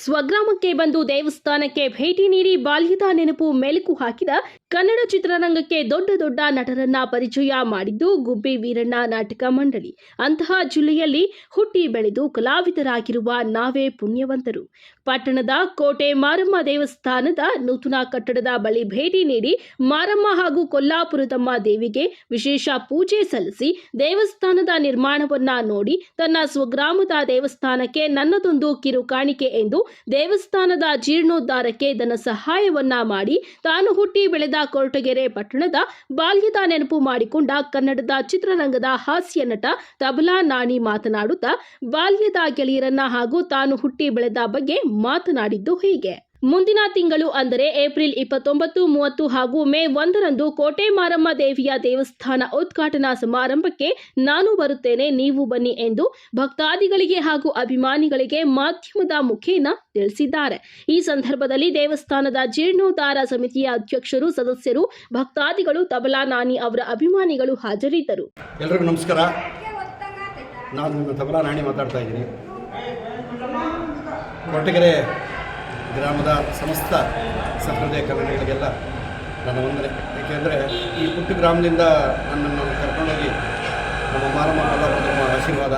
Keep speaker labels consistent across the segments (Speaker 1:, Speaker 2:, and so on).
Speaker 1: ಸ್ವಗ್ರಾಮಕ್ಕೆ ಬಂದು ದೇವಸ್ಥಾನಕ್ಕೆ ಭೇಟಿ ನೀಡಿ ಬಾಲ್ಯದ ನೆನಪು ಮೆಲುಕು ಹಾಕಿದ ಕನ್ನಡ ಚಿತ್ರರಂಗಕ್ಕೆ ದೊಡ್ಡ ದೊಡ್ಡ ನಟರನ್ನ ಪರಿಚಯ ಮಾಡಿದ್ದು ಗುಬ್ಬಿ ವೀರಣ್ಣ ನಾಟಕ ಮಂಡಳಿ. ಅಂತಹ ಜಿಲ್ಲೆಯಲ್ಲಿ ಹುಟ್ಟಿ ಬೆಳೆದು ಕಲಾವಿದರಾಗಿರುವ ನಾವೇ ಪುಣ್ಯವಂತರು. ಪಟ್ಟಣದ ಕೋಟೆ ಮಾರಮ್ಮ ದೇವಸ್ಥಾನದ ನೂತನ ಕಟ್ಟಡದ ಬಳಿ ಭೇಟಿ ನೀಡಿ ಮಾರಮ್ಮ ಹಾಗೂ ಕೊಲ್ಲಾಪುರದಮ್ಮ ದೇವಿಗೆ ವಿಶೇಷ ಪೂಜೆ ಸಲ್ಲಿಸಿ ದೇವಸ್ಥಾನದ ನಿರ್ಮಾಣವನ್ನ ನೋಡಿ ತನ್ನ ಸ್ವಗ್ರಾಮದ ದೇವಸ್ಥಾನಕ್ಕೆ ನನ್ನದೊಂದು ಕಿರು ಕಾಣಿಕೆ ಎಂದು ದೇವಸ್ಥಾನದ ಜೀರ್ಣೋದ್ಧಾರಕ್ಕೆ ಧನ ಸಹಾಯವನ್ನ ಮಾಡಿ ತಾನು ಹುಟ್ಟಿ ಬೆಳೆದ ಕೊರಟಗೆರೆ ಪಟ್ಟಣದ ಬಾಲ್ಯದ ನೆನಪು ಮಾಡಿಕೊಂಡ ಕನ್ನಡದ ಚಿತ್ರರಂಗದ ಹಾಸ್ಯ ನಟ ತಬಲಾ ನಾಣಿ ಮಾತನಾಡುತ್ತಾ, ಬಾಲ್ಯದ ಗೆಳೆಯರನ್ನ ಹಾಗೂ ತಾನು ಹುಟ್ಟಿ ಬೆಳೆದ ಬಗ್ಗೆ ಮಾತನಾಡಿದ್ದು ಹೀಗೆ. ಮುಂದಿನ ತಿಂಗಳು ಅಂದರೆ ಏಪ್ರಿಲ್ ಇಪ್ಪತ್ತೊಂಬತ್ತು, ಮೂವತ್ತು ಹಾಗೂ ಮೇ ಒಂದರಂದು ಕೋಟೆ ಮಾರಮ್ಮ ದೇವಿಯ ದೇವಸ್ಥಾನ ಉದ್ಘಾಟನಾ ಸಮಾರಂಭಕ್ಕೆ ನಾನು ಬರುತ್ತೇನೆ. ನೀವು ಬನ್ನಿ ಎಂದು ಭಕ್ತಾದಿಗಳಿಗೆ ಹಾಗೂ ಅಭಿಮಾನಿಗಳಿಗೆ ಮಾಧ್ಯಮದ ಮುಖೇನ ತಿಳಿಸಿದ್ದಾರೆ. ಈ ಸಂದರ್ಭದಲ್ಲಿ ದೇವಸ್ಥಾನದ ಜೀರ್ಣೋದ್ಧಾರ ಸಮಿತಿಯ ಅಧ್ಯಕ್ಷರು, ಸದಸ್ಯರು, ಭಕ್ತಾದಿಗಳು, ತಬಲಾ ನಾನಿ ಅವರ ಅಭಿಮಾನಿಗಳು ಹಾಜರಿದ್ದರು.
Speaker 2: ಎಲ್ರಿಗೂ ನಮಸ್ಕಾರ. ನಾನು ತಬಲಾ ಮಾತಾಡ್ತಾ ಇದ್ದೀನಿ. ಗ್ರಾಮದ ಸಮಸ್ತ ಸಂಪ್ರದಾಯ ಕನ್ನಡಿಗರಿಗೆಲ್ಲ ನನ್ನ ವಂದನೆ. ಏಕೆಂದರೆ ಈ ಪುಟ್ಟ ಗ್ರಾಮದಿಂದ ನನ್ನನ್ನು ಕರ್ಕೊಂಡೋಗಿ ನಮ್ಮ ಮಾರಮ್ಮ ನಮ್ಮ ಆಶೀರ್ವಾದ,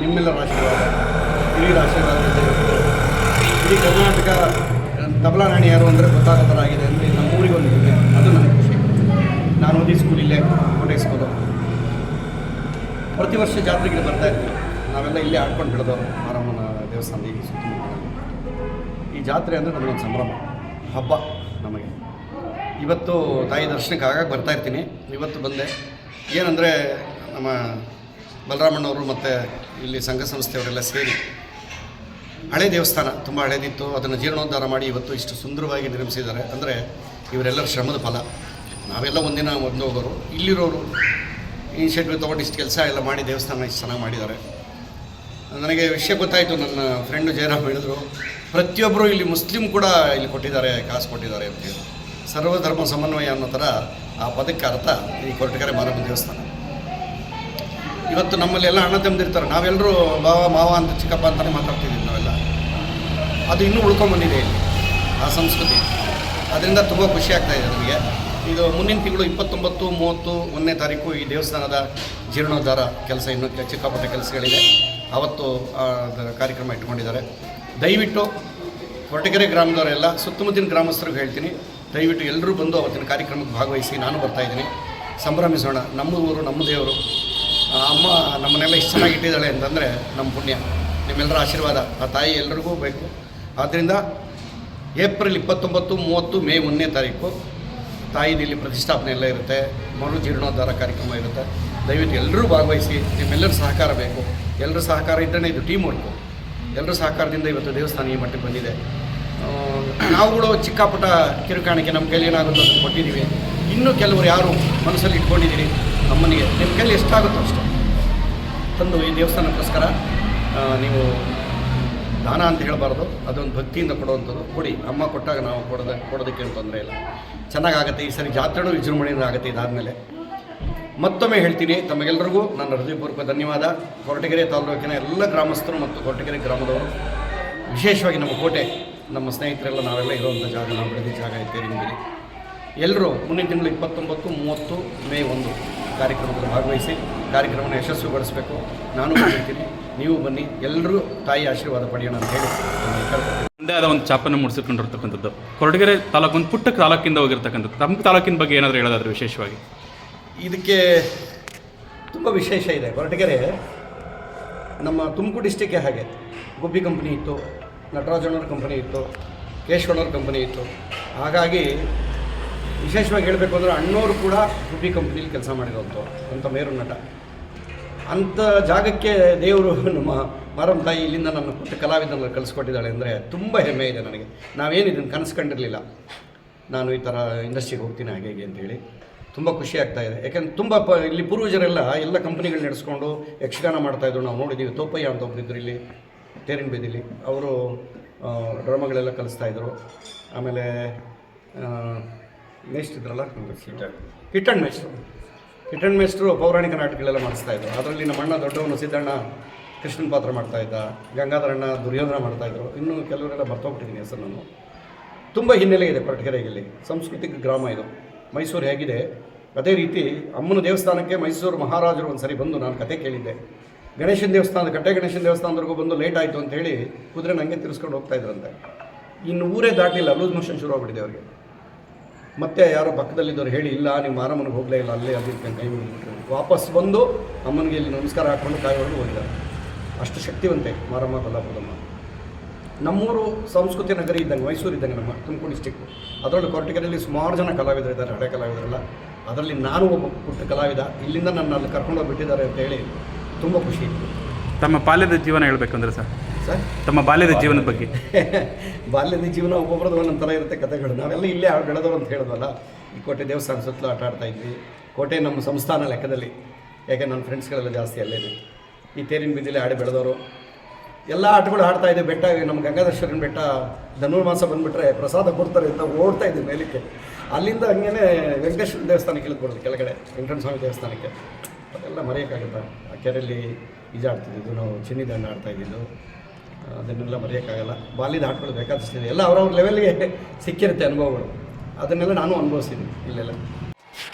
Speaker 2: ನಿಮ್ಮೆಲ್ಲರ ಆಶೀರ್ವಾದ, ಹಿರಿಯರ ಆಶೀರ್ವಾದ. ಇಡೀ ಕರ್ನಾಟಕ ತಬಲಾ ನಾಣಿ ಯಾರು ಅಂದರೆ ಗೊತ್ತಾಗತರಾಗಿದೆ ಅಂದರೆ ನಮ್ಮ ಊರಿಗೆ ಬಂದಿದ್ದೆ ಅದು ನನಗೆ ಖುಷಿ. ನಾನು ಓದಿ ಸ್ಕೂಲ್ ಇಲ್ಲೇ ಕೋಟೆ ಸ್ಕೂಲು ಪ್ರತಿ ವರ್ಷ ಜಾತ್ರೆಗೆ ಬರ್ತಾ ಇದ್ವಿ. ನಾವೆಲ್ಲ ಇಲ್ಲೇ ಆಡ್ಕೊಂಡು ಬೆಳೆದವರು ಮಾರಮ್ಮನ ದೇವಸ್ಥಾನ ಈ ಸುತ್ತಮುತ್ತ ಈ ಜಾತ್ರೆ ಅಂದರೆ ನಮಗೊಂದು ಸಂಭ್ರಮ, ಹಬ್ಬ ನಮಗೆ. ಇವತ್ತು ತಾಯಿ ದರ್ಶನಕ್ಕೆ ಆಗಾಗ ಬರ್ತಾ ಇರ್ತೀನಿ. ಇವತ್ತು ಬಂದೆ. ಏನಂದರೆ ನಮ್ಮ ಬಲರಾಮಣ್ಣವರು ಮತ್ತು ಇಲ್ಲಿ ಸಂಘ ಸಂಸ್ಥೆಯವರೆಲ್ಲ ಸೇರಿ ಹಳೆ ದೇವಸ್ಥಾನ ತುಂಬ ಹಳೇದಿತ್ತು. ಅದನ್ನು ಜೀರ್ಣೋದ್ಧಾರ ಮಾಡಿ ಇವತ್ತು ಇಷ್ಟು ಸುಂದರವಾಗಿ ನಿರ್ಮಿಸಿದ್ದಾರೆ. ಅಂದರೆ ಇವರೆಲ್ಲರ ಶ್ರಮದ ಫಲ. ನಾವೆಲ್ಲ ಒಂದಿನ ಒಂದು ಹೋಗೋರು ಇಲ್ಲಿರೋರು ಇನಿಷಿಯೇಟಿವ್ ತೊಗೊಂಡು ಇಷ್ಟು ಕೆಲಸ ಎಲ್ಲ ಮಾಡಿ ದೇವಸ್ಥಾನ ಇಷ್ಟು ಚೆನ್ನಾಗಿ ಮಾಡಿದ್ದಾರೆ. ನನಗೆ ವಿಷಯ ಗೊತ್ತಾಯಿತು, ನನ್ನ ಫ್ರೆಂಡು ಜಯರಾಮ್ ಹೇಳಿದ್ರು ಪ್ರತಿಯೊಬ್ಬರು ಇಲ್ಲಿ ಮುಸ್ಲಿಂ ಕೂಡ ಇಲ್ಲಿ ಕೊಟ್ಟಿದ್ದಾರೆ, ಕಾಸು ಕೊಟ್ಟಿದ್ದಾರೆ ಅಂತೇಳಿ ಸರ್ವಧರ್ಮ ಸಮನ್ವಯ ಅನ್ನೋ ಥರ ಆ ಪದಕ್ಕೆ ಅರ್ಥ ಈ ಕೊರಟಗೆರೆ ಮಾರಮ್ಮ ದೇವಸ್ಥಾನ. ಇವತ್ತು ನಮ್ಮಲ್ಲಿ ಎಲ್ಲ ಅಣ್ಣ ತಂದಿರ್ತಾರೆ ನಾವೆಲ್ಲರೂ ಬಾವ, ಮಾವ ಅಂತ ಚಿಕ್ಕಪ್ಪ ಅಂತಲೇ ಮಾತಾಡ್ತಿದ್ದೀವಿ ನಾವೆಲ್ಲ. ಅದು ಇನ್ನೂ ಉಳ್ಕೊಂಬಂದಿದೆ ಇಲ್ಲಿ, ಆ ಸಂಸ್ಕೃತಿ. ಅದರಿಂದ ತುಂಬ ಖುಷಿ ಆಗ್ತಾ ಇದೆ ನಮಗೆ. ಇದು ಮುಂದಿನ ತಿಂಗಳು ಇಪ್ಪತ್ತೊಂಬತ್ತು, ಮೂವತ್ತು, ಒಂದನೇ ತಾರೀಕು ಈ ದೇವಸ್ಥಾನದ ಜೀರ್ಣೋದ್ಧಾರ ಕೆಲಸ ಇನ್ನೂ ಚಿಕ್ಕಪಟ್ಟ ಕೆಲಸಗಳಿದೆ. ಅವತ್ತು ಕಾರ್ಯಕ್ರಮ ಇಟ್ಕೊಂಡಿದ್ದಾರೆ ದಯವಿಟ್ಟು ಕೊರಟಗೆರೆ ಗ್ರಾಮದವರೆಲ್ಲ, ಸುತ್ತಮುತ್ತಿನ ಗ್ರಾಮಸ್ಥರಿಗೆ ಹೇಳ್ತೀನಿ, ದಯವಿಟ್ಟು ಎಲ್ಲರೂ ಬಂದು ಅವತ್ತಿನ ಕಾರ್ಯಕ್ರಮಕ್ಕೆ ಭಾಗವಹಿಸಿ ನಾನು ಬರ್ತಾಯಿದ್ದೀನಿ ಸಂಭ್ರಮಿಸೋಣ. ನಮ್ಮ ಊರು, ನಮ್ಮ ದೇವರು ಅಮ್ಮ, ನಮ್ಮನ್ನೆಲ್ಲ ಇಷ್ಟು ಚೆನ್ನಾಗಿ ಇಟ್ಟಿದ್ದಾಳೆ ಅಂತಂದರೆ ನಮ್ಮ ಪುಣ್ಯ. ನಿಮ್ಮೆಲ್ಲರ ಆಶೀರ್ವಾದ. ಆ ತಾಯಿ ಎಲ್ರಿಗೂ ಬೇಕು. ಆದ್ದರಿಂದ ಏಪ್ರಿಲ್ ಇಪ್ಪತ್ತೊಂಬತ್ತು, ಮೂವತ್ತು, ಮೇ ಒಂದನೇ ತಾರೀಕು ತಾಯಿದು ಇಲ್ಲಿ ಪ್ರತಿಷ್ಠಾಪನೆ ಎಲ್ಲ ಇರುತ್ತೆ ಮರು ಜೀರ್ಣೋದ್ಧಾರ ಕಾರ್ಯಕ್ರಮ ಇರುತ್ತೆ. ದಯವಿಟ್ಟು ಎಲ್ಲರೂ ಭಾಗವಹಿಸಿ, ನಿಮ್ಮೆಲ್ಲರ ಸಹಕಾರ ಬೇಕು. ಎಲ್ಲರ ಸಹಕಾರ ಇದ್ದರೆ ಇದು ಟೀಮ್ ವರ್ಕು ಎಲ್ಲರ ಸಹಕಾರದಿಂದ ಇವತ್ತು ದೇವಸ್ಥಾನ ಈ ಮಟ್ಟಕ್ಕೆ ಬಂದಿದೆ. ನಾವು ಕೂಡ ಚಿಕ್ಕಪುಟ್ಟ ಕಿರುಕಾಣಿಕೆ ನಮ್ಮ ಕೈಲಿ ಏನಾಗುತ್ತೋ ಅದನ್ನು ಕೊಟ್ಟಿದ್ದೀವಿ. ಇನ್ನೂ ಕೆಲವರು ಯಾರು ಮನಸ್ಸಲ್ಲಿ ಇಟ್ಕೊಂಡಿದ್ದೀರಿ, ನಮ್ಮನಿಗೆ ನಿಮ್ಮ ಕೈಲಿ ಎಷ್ಟಾಗುತ್ತೋ ಅಷ್ಟು. ತಂದು ಈ ದೇವಸ್ಥಾನಕ್ಕೋಸ್ಕರ ನೀವು ದಾನ ಅಂತ ಹೇಳಬಾರ್ದು. ಅದೊಂದು ಭಕ್ತಿಯಿಂದ ಕೊಡುವಂಥದ್ದು. ಕೊಡಿ. ಅಮ್ಮ ಕೊಟ್ಟಾಗ ನಾವು ಕೊಡದ, ಕೊಡೋದಕ್ಕೆ ಏನು ತೊಂದರೆ ಇಲ್ಲ. ಚೆನ್ನಾಗಾಗುತ್ತೆ. ಈ ಸರಿ ಜಾತ್ರೆನೂ ವಿಜೃಂಭಣೆಯಿಂದ ಆಗುತ್ತೆ ಇದಾದಮೇಲೆ. ಮತ್ತೊಮ್ಮೆ ಹೇಳ್ತೀನಿ. ತಮಗೆಲ್ಲರಿಗೂ ನನ್ನ ಹೃದಯಪೂರ್ವಕ ಧನ್ಯವಾದ. ಕೊರಟಗೆರೆ ತಾಲೂಕಿನ ಎಲ್ಲ ಗ್ರಾಮಸ್ಥರು ಮತ್ತು ಕೊರಟಗೆರೆ ಗ್ರಾಮದವರು, ವಿಶೇಷವಾಗಿ ನಮ್ಮ ಕೋಟೆ, ನಮ್ಮ ಸ್ನೇಹಿತರೆಲ್ಲ ನಾವೆಲ್ಲ ಇರುವಂಥ ಜಾಗ, ನಾವು ಬೆಳೆದ ಜಾಗ ಇದ್ದೇವೆ ಎಲ್ಲರೂ ಮುಂದಿನ ತಿಂಗಳು ಇಪ್ಪತ್ತೊಂಬತ್ತು, ಮೂವತ್ತು, ಮೇ ಒಂದು ಕಾರ್ಯಕ್ರಮದಲ್ಲಿ ಭಾಗವಹಿಸಿ ಕಾರ್ಯಕ್ರಮವನ್ನು ಯಶಸ್ವಿಗೊಳಿಸಬೇಕು. ನಾನು ಹೇಳ್ತೀನಿ. ನೀವು ಬನ್ನಿ ಎಲ್ಲರೂ ತಾಯಿ ಆಶೀರ್ವಾದ ಪಡೆಯೋಣ ಅಂತ ಹೇಳಿ
Speaker 3: ಒಂದೇ ಆದ ಒಂದು ಚಾಪನ್ನು ಮೂಡಿಸಿಕೊಂಡಿರ್ತಕ್ಕಂಥದ್ದು ಕೊರಟಗೆರೆ ತಾಲೂಕು ಒಂದು ಪುಟ್ಟ ತಾಲೂಕಿಂದ ಹೋಗಿರ್ತಕ್ಕಂಥದ್ದು. ತಮ್ಮ ತಾಲೂಕಿನ ಬಗ್ಗೆ ಏನಾದರೂ ಹೇಳೋದಾದ್ರೆ ವಿಶೇಷವಾಗಿ.
Speaker 2: ಇದಕ್ಕೆ ತುಂಬ ವಿಶೇಷ ಇದೆ. ಕೊರಟಗೆರೆ ನಮ್ಮ ತುಮಕೂರು ಡಿಸ್ಟಿಕ್ಕೇ ಹಾಗೆ. ಗುಬ್ಬಿ ಕಂಪನಿ ಇತ್ತು ನಟರಾಜಣ್ಣವ್ರ ಕಂಪನಿ ಇತ್ತು ಕೇಶವಣ್ಣವ್ರ ಕಂಪನಿ ಇತ್ತು. ಹಾಗಾಗಿ ವಿಶೇಷವಾಗಿ ಹೇಳಬೇಕು ಅಂದರೆ ಅಣ್ಣವರು ಕೂಡ ಗುಬ್ಬಿ ಕಂಪ್ನಿಲಿ ಕೆಲಸ ಮಾಡಿರೋಂಥವ್ರು ಅಂತ ಮೇರು ನಟ. ಅಂಥ ಜಾಗಕ್ಕೆ ದೇವರು ನಮ್ಮ ಮಾರಮ್ಮ ತಾಯಿ ಇಲ್ಲಿಂದ ನನ್ನ ಪುಟ್ಟ ಕಲಾವಿದನ ಕಲಿಸ್ಕೊಟ್ಟಿದ್ದಾಳೆ ಅಂದರೆ ತುಂಬ ಹೆಮ್ಮೆ ಇದೆ ನನಗೆ. ನಾವೇನು ಇದನ್ನು ಕನಸು ಕಂಡಿರಲಿಲ್ಲ ನಾನು ಈ ಥರ ಇಂಡಸ್ಟ್ರಿಗೆ ಹೋಗ್ತೀನಿ ಹಾಗೆ ಹೇಗೆ ಅಂತೇಳಿ ತುಂಬ ಖುಷಿ ಆಗ್ತಾ ಇದೆ. ಯಾಕಂದ್ರೆ ತುಂಬ ಪ ಇಲ್ಲಿ ಪೂರ್ವಜರೆಲ್ಲ ಎಲ್ಲ ಕಂಪ್ನಿಗಳು ನಡೆಸ್ಕೊಂಡು ಯಕ್ಷಗಾನ ಮಾಡ್ತಾಯಿದ್ರು ನಾವು ನೋಡಿದ್ದೀವಿ ತೋಪಯ್ಯ ಅಂತ ಒಬ್ಬರಿದ್ದರು ಇಲ್ಲಿ ತೇರಿನ ಬೀದಿಲಿ. ಅವರು ಡ್ರಾಮಗಳೆಲ್ಲ ಕಲಿಸ್ತಾಯಿದ್ರು ಆಮೇಲೆ ಮೇಸ್ಟ್ ಇದ್ರಲ್ಲ? ಕಿಟ್ಟಣ್ ಕಿಟ್ಟಣ್ ಮೇಸ್ಟ್ರು ಪೌರಾಣಿಕ ನಾಟಕಗಳೆಲ್ಲ ಮಾಡಿಸ್ತಾ ಇದ್ರು. ಅದರಲ್ಲಿ ನಮ್ಮ ಅಣ್ಣ ದೊಡ್ಡವನು ಸಿದ್ದಣ್ಣ ಕೃಷ್ಣನ ಪಾತ್ರ ಮಾಡ್ತಾ ಇದ್ದ ಗಂಗಾಧರಣ್ಣ ದುರ್ಯೋಧನ ಮಾಡ್ತಾ ಇನ್ನೂ ಕೆಲವರೆಲ್ಲ ಬರ್ತೋಗ್ಬಿಟ್ಟಿದ್ದೀನಿ ಹೆಸರು ನಾನು. ತುಂಬ ಹಿನ್ನೆಲೆ ಇದೆ ಕೊರಟಗೆರೆಯಲ್ಲಿ, ಸಾಂಸ್ಕೃತಿಕ ಗ್ರಾಮ ಇದು. ಮೈಸೂರು ಹೇಗಿದೆ. ಅದೇ ರೀತಿ ಅಮ್ಮನ ದೇವಸ್ಥಾನಕ್ಕೆ ಮೈಸೂರು ಮಹಾರಾಜರು ಒಂದು ಸರಿ ಬಂದು ನಾನು ಕತೆ ಕೇಳಿದ್ದೆ. ಗಣೇಶನ ದೇವಸ್ಥಾನ, ಕಟ್ಟೆ ಗಣೇಶನ ದೇವಸ್ಥಾನದವರೆಗೂ ಬಂದು ಲೇಟ್ ಆಯಿತು ಅಂತ ಹೇಳಿ ಕುದುರೆ ನನಗೆ ತಿರ್ಸ್ಕೊಂಡು ಹೋಗ್ತಾ ಇದ್ರಂತೆ. ಇನ್ನು ಊರೇ ದಾಟಲಿಲ್ಲ, ಲೂಸ್ ಮೋಷನ್ ಶುರು ಆಗ್ಬಿಟ್ಟಿದೆ ಅವ್ರಿಗೆ. ಮತ್ತೆ ಯಾರೋ ಪಕ್ಕದಲ್ಲಿದ್ದವ್ರು ಹೇಳಿ, ಇಲ್ಲ, ನೀವು ಮಾರಮ್ಮನಿಗೆ ಹೋಗಲೇ ಇಲ್ಲ, ಅಲ್ಲೇ ಅದಕ್ಕೆ ಕೈ ವಾಪಸ್ ಬಂದು ಅಮ್ಮನಿಗೆ ಇಲ್ಲಿ ನಮಸ್ಕಾರ ಹಾಕ್ಕೊಂಡು ಕಾಯಿ ಹೊಡೆದು ಹೋಗಿದ್ದಾರೆ. ಅಷ್ಟು ಶಕ್ತಿವಂತೆ ಮಾರಮ್ಮ, ಕೊಲ್ಲಾಪುರದಮ್ಮ. ನಮ್ಮೂರು ಸಂಸ್ಕೃತಿ ನಗರಿ ಇದ್ದಂಗೆ, ಮೈಸೂರು ಇದ್ದಂಗೆ ನಮ್ಮ ತುಮಕೂರು ಡಿಸ್ಟಿಕ್ಕು ಅದರಲ್ಲೂ ಕೊರಟಗೆರೆಯಲ್ಲಿ ಸುಮಾರು ಜನ ಕಲಾವಿದರು ಇದ್ದಾರೆ, ಹಳೆ ಕಲಾವಿದರೆಲ್ಲ. ಅದರಲ್ಲಿ ನಾನು ಒಬ್ಬ ಪುಟ್ಟ ಕಲಾವಿದ. ಇಲ್ಲಿಂದ ನನ್ನ ಅಲ್ಲಿ ಕರ್ಕೊಂಡೋಗಿ ಬಿಟ್ಟಿದ್ದಾರೆ ಅಂತ ಹೇಳಿ ತುಂಬ ಖುಷಿ. ಇತ್ತು
Speaker 3: ತಮ್ಮ ಬಾಲ್ಯದ ಜೀವನ ಹೇಳಬೇಕಂದ್ರೆ ಸರ್?
Speaker 2: ಸರ್?
Speaker 3: ತಮ್ಮ ಬಾಲ್ಯದ ಜೀವನದ ಬಗ್ಗೆ.
Speaker 2: ಬಾಲ್ಯದ ಜೀವನ ಒಬ್ಬೊಬ್ರದ್ದು ಒಂದೊಂದು ಥರ ಇರುತ್ತೆ ಕಥೆಗಳು. ನಾವೆಲ್ಲ ಇಲ್ಲೇ ಆಡ್ ಬೆಳೆದವರು ಅಂತ ಹೇಳಿದ್ವಲ್ಲ ಈ ಕೋಟೆ ದೇವಸ್ಥಾನ ಸುತ್ತಲೂ ಆಟ ಆಡ್ತಾ ಇದ್ವಿ. ಕೋಟೆ ನಮ್ಮ ಸಂಸ್ಥಾನ ಲೆಕ್ಕದಲ್ಲಿ. ಯಾಕೆ ನನ್ನ ಫ್ರೆಂಡ್ಸ್ಗಳೆಲ್ಲ ಜಾಸ್ತಿ ಅಲ್ಲೇ ಈ ತೇರಿನ ಬೀದಿಲಿ ಆಡಿ ಬೆಳೆದವರು. ಎಲ್ಲ ಆಟಗಳು ಆಡ್ತಾ ಇದ್ದೆ ಬೆಟ್ಟ ನಮ್ಮ ಗಂಗಾಧೇಶ್ವರನ ಬೆಟ್ಟ ಧನುರ್ಮಾಸ ಬಂದುಬಿಟ್ರೆ ಪ್ರಸಾದ ಕೊಡ್ತಾರೆ ಅಂತ ಓಡ್ತಾ ಇದ್ದೆ ಮೇಲಕ್ಕೆ. ಅಲ್ಲಿಂದ ಹಂಗೇನೆ ವೆಂಕಟೇಶ್ವರ ದೇವಸ್ಥಾನಕ್ಕೆ ಇಳಿದ್ಕೊಡ್ತೀವಿ ಕೆಳಗಡೆ ವೆಂಕಟೇಶ್ವರ ಸ್ವಾಮಿ ದೇವಸ್ಥಾನಕ್ಕೆ. ಅದೆಲ್ಲ ಮರೆಯೋಕ್ಕಾಗುತ್ತೆ? ಆ ಕೆರೆಯಲ್ಲಿ ಈಜಾಡ್ತಿದ್ದು ನಾವು ಚಿನ್ನಿದಣ್ಣ ಆಡ್ತಾ ಇದ್ದಿದ್ದು. ಅದನ್ನೆಲ್ಲ ಮರೆಯೋಕ್ಕಾಗಲ್ಲ. ಬಾಲ್ಯದ ಆಟಗಳು ಬೇಕಾದಷ್ಟಿದೆ. ಎಲ್ಲ ಅವ್ರವ್ರ ಲೆವೆಲ್ಗೆ ಸಿಕ್ಕಿರುತ್ತೆ ಅನುಭವಗಳು. ಅದನ್ನೆಲ್ಲ ನಾನು ಅನುಭವಿಸಿದ್ದೀನಿ ಇಲ್ಲೆಲ್ಲ.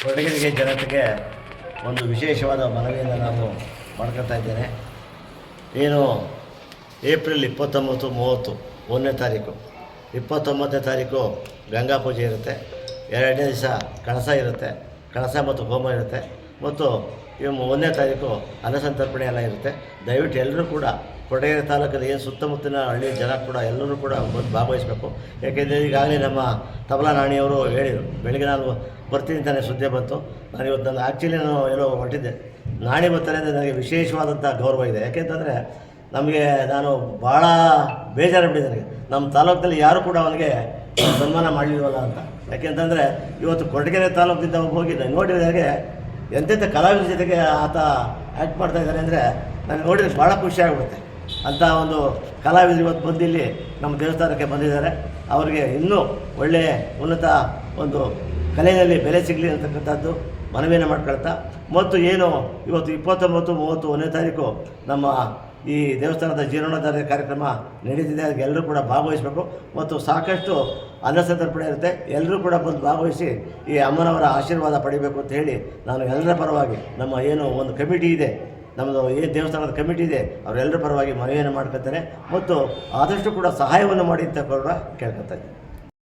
Speaker 4: ಕೊಡಗಿರಿಗೆ ಜನತೆಗೆ ಒಂದು ವಿಶೇಷವಾದ ಮನವಿಯನ್ನು ನಾನು ಮಾಡ್ಕೊತಾ ಇದ್ದೇನೆ. ಏನು ಏಪ್ರಿಲ್ ಇಪ್ಪತ್ತೊಂಬತ್ತು ಮೂವತ್ತು ಒಂದನೇ ತಾರೀಕು. ಇಪ್ಪತ್ತೊಂಬತ್ತನೇ ತಾರೀಕು ಗಂಗಾ ಪೂಜೆ ಇರುತ್ತೆ. ಎರಡನೇ ದಿವಸ ಕಳಸ ಇರುತ್ತೆ. ಕಳಸ ಮತ್ತು ಹೋಮ ಇರುತ್ತೆ. ಮತ್ತು ಒಂದನೇ ತಾರೀಕು ಅನ್ನಸಂತರ್ಪಣೆ ಎಲ್ಲ ಇರುತ್ತೆ. ದಯವಿಟ್ಟು ಎಲ್ಲರೂ ಕೂಡ ಕೊಡಗೇರಿ ತಾಲೂಕಲ್ಲಿ ಏನು ಸುತ್ತಮುತ್ತಲಿನ ಹಳ್ಳಿಯ ಜನ ಕೂಡ ಎಲ್ಲರೂ ಕೂಡ ಬಂದು ಭಾಗವಹಿಸಬೇಕು. ಯಾಕೆಂದರೆ ಈಗಾಗಲೇ ನಮ್ಮ ತಬಲಾ ನಾಣಿಯವರು ಹೇಳಿದರು, ಬೆಳಗ್ಗೆ ನಾನು ಬರ್ತೀನಿ ತಾನೇ ಸುದ್ದಿ ಬಂತು. ನಾನು ಇವತ್ತು ನಾನು ಆ್ಯಕ್ಚುಲಿ ನಾನು ಎಲ್ಲೋ ಹೊರಟಿದ್ದೆ. ನಾಣಿ ಬರ್ತಾರೆ ಅಂದರೆ ನನಗೆ ವಿಶೇಷವಾದಂಥ ಗೌರವ ಇದೆ. ಯಾಕೆಂತಂದರೆ ನಮಗೆ ನಾನು ಭಾಳ ಬೇಜಾರು ಬಿಟ್ಟಿದೆ ನನಗೆ. ನಮ್ಮ ತಾಲೂಕಿನಲ್ಲಿ ಯಾರು ಕೂಡ ಅವನಿಗೆ ಸನ್ಮಾನ ಮಾಡಲಿಲ್ವಲ್ಲ ಅಂತ. ಯಾಕೆಂತಂದರೆ ಇವತ್ತು ಕೊರಟಗೆರೆ ತಾಲೂಕಿಂದ ಹೋಗಿ ನಾನು ನೋಡಿದಾಗೆ ಎಂತೆಂಥ ಕಲಾವಿದರ ಜೊತೆಗೆ ಆತ ಆ್ಯಕ್ಟ್ ಮಾಡ್ತಾ ಇದ್ದಾರೆ ಅಂದರೆ ನನಗೆ ನೋಡಿದ್ರೆ ಭಾಳ ಖುಷಿ ಆಗಿಬಿಡುತ್ತೆ. ಅಂಥ ಒಂದು ಕಲಾವಿದರು ಇವತ್ತು ಬಂದು ಇಲ್ಲಿ ನಮ್ಮ ದೇವಸ್ಥಾನಕ್ಕೆ ಬಂದಿದ್ದಾರೆ. ಅವರಿಗೆ ಇನ್ನೂ ಒಳ್ಳೆಯ ಉನ್ನತ ಒಂದು ಕಲೆಯಲ್ಲಿ ಬೆಲೆ ಸಿಗಲಿ ಅಂತಕ್ಕಂಥದ್ದು ಮನವಿಯನ್ನು ಮಾಡ್ಕೊಳ್ತಾ, ಮತ್ತು ಏನು ಇವತ್ತು ಇಪ್ಪತ್ತೊಂಬತ್ತು, ಮೂವತ್ತು ಒಂದನೇ ತಾರೀಕು ನಮ್ಮ ಈ ದೇವಸ್ಥಾನದ ಜೀರ್ಣೋದ್ಧಾರ ಕಾರ್ಯಕ್ರಮ ನಡೀತಿದೆ. ಅದಕ್ಕೆ ಎಲ್ಲರೂ ಕೂಡ ಭಾಗವಹಿಸಬೇಕು. ಮತ್ತು ಸಾಕಷ್ಟು ಅನ್ನಸಂತರ್ಪಣೆ ಇರುತ್ತೆ ಎಲ್ಲರೂ ಕೂಡ ಬಂದು ಭಾಗವಹಿಸಿ ಈ ಅಮ್ಮನವರ ಆಶೀರ್ವಾದ ಪಡಿಬೇಕು ಅಂತ ಹೇಳಿ ನಾನು ಎಲ್ಲರ ಪರವಾಗಿ ನಮ್ಮ ಏನು ಒಂದು ಕಮಿಟಿ ಇದೆ. ನಮ್ಮದು ಏನು ದೇವಸ್ಥಾನದ ಕಮಿಟಿ ಇದೆ, ಅವರೆಲ್ಲರ ಪರವಾಗಿ ಮನವಿಯನ್ನು ಮಾಡ್ಕೊತಾರೆ ಮತ್ತು ಆದಷ್ಟು ಕೂಡ ಸಹಾಯವನ್ನು ಮಾಡಿ ಅಂತ ಕೂಡ ಕೇಳ್ಕೊತಾ ಇದ್ದೀನಿ.